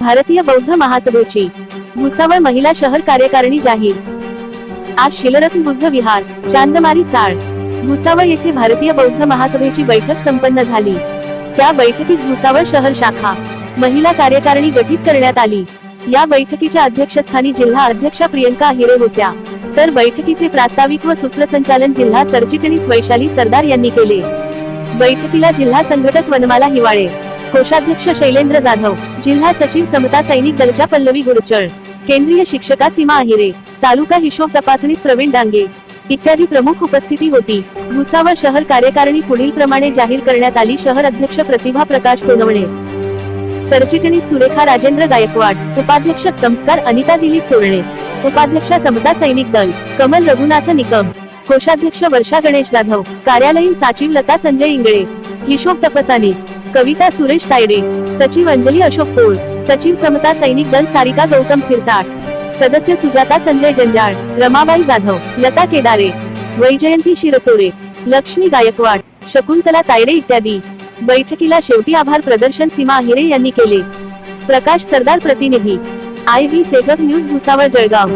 भारतीय बौद्ध महासभेची भुसावळ महिला शहर कार्यकारिणी जाहीर. आज शिलरत्न बुद्ध विहार चांदमारी चाळ भुसावळ येथे भारतीय बौद्ध महासभेची बैठक संपन्न झाली. त्या बैठकीत भुसावळ शहर शाखा महिला कार्यकारिणी गठीत करण्यात आली. या बैठकीच्या अध्यक्षस्थानी जिल्हा अध्यक्षा प्रियंका हिरे होत्या. तर बैठकीचे प्रास्ताविक व सूत्रसंचालन जिल्हा सरचिटणीस वैशाली सरदार यांनी केले. बैठकीला जिल्हा संघटक वनमाला हिवाळे कोषाध्यक्ष शैलेंद्र जाधव जिल्हा सचिव समता सैनिक दलच्या पल्लवी गुरचळ केंद्रीय शिक्षका सीमा अहिरे तालुका हिशोब तपासणीस प्रवीण डांगे इत्यादी प्रमुख उपस्थिती होती. भुसावळ शहर कार्यकारिणी पुढील प्रमाणे जाहीर करण्यात आली शहर अध्यक्ष प्रतिभा प्रकाश सोनवणे. सरचिटणीस सुरेखा राजेंद्र गायकवाड उपाध्यक्ष संस्कार अनिता दिलीप तोरणे उपाध्यक्ष समता सैनिक दल कमल रघुनाथ निकम कोषाध्यक्ष वर्षा गणेश जाधव कार्यालयीन सचिव लता संजय इंगळे हिशोब तपसानीस कविता सुरेश तायडे सचिव अंजली अशोक पोळ सचिव समता सैनिक दल सारिका गौतम सिरसाट सदस्य सुजाता संजय जंजाळ रमाबाई जाधव लता केदारे वैजयंती शिरसोरे लक्ष्मी गायकवाड शकुंतला तायडे इत्यादी. बैठकीला शेवटी आभार प्रदर्शन सीमा अहिरे यांनी केले. प्रकाश सरदार प्रतिनिधी. आय व्ही सेगक न्यूज भुसावळ जळगाव.